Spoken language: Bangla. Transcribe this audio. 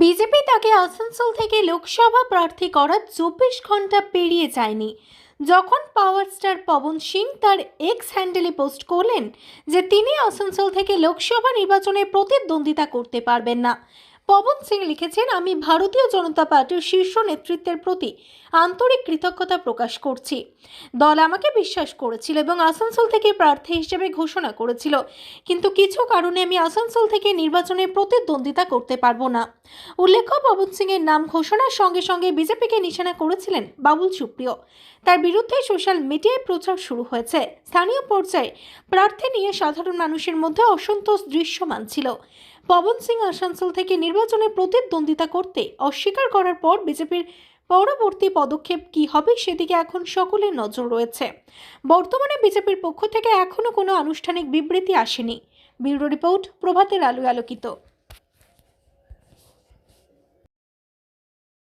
বিজেপি তাকে আসানসোল থেকে লোকসভা প্রার্থী করার চব্বিশ ঘণ্টা পেরিয়ে যায়নি। যখন পাওয়ার স্টার পবন সিং তার এক্স হ্যান্ডেলে পোস্ট করলেন যে তিনি আসানসোল থেকে লোকসভা নির্বাচনে প্রতিদ্বন্দ্বিতা করতে পারবেন না। পবন সিং লিখেছেন, আমি ভারতীয় জনতা পার্টির শীর্ষ নেতৃত্বের প্রতি আন্তরিক কৃতজ্ঞতা প্রকাশ করছি। দল আমাকে বিশ্বাস করেছিল এবং আসানসোল থেকে প্রার্থী হিসেবে ঘোষণা করেছিল। কিন্তু কিছু কারণে আমি আসানসোল থেকে নির্বাচনে প্রতিদ্বন্দ্বিতা করতে পারব না। উল্লেখ্য, পবন সিংয়ের নাম ঘোষণার সঙ্গে সঙ্গে বিজেপিকে নিশানা করেছিলেন বাবুল সুপ্রিয়। তার বিরুদ্ধে সোশ্যাল মিডিয়ায় প্রচার শুরু হয়েছে। স্থানীয় পর্যায়ে প্রার্থী নিয়ে সাধারণ মানুষের মধ্যে অসন্তোষ দৃশ্যমান ছিল। পবন সিং আসানসোল থেকে নির্বাচনে প্রতিদ্বন্দ্বিতা করতে অস্বীকার করার পর বিজেপির পরবর্তী পদক্ষেপ কি হবে সেদিকে এখন সকলের নজর রয়েছে। বর্তমানে বিজেপির পক্ষ থেকে এখনও কোনো আনুষ্ঠানিক বিবৃতি আসেনি। ব্যুরো রিপোর্ট প্রভাতের আলোয় আলোকিত।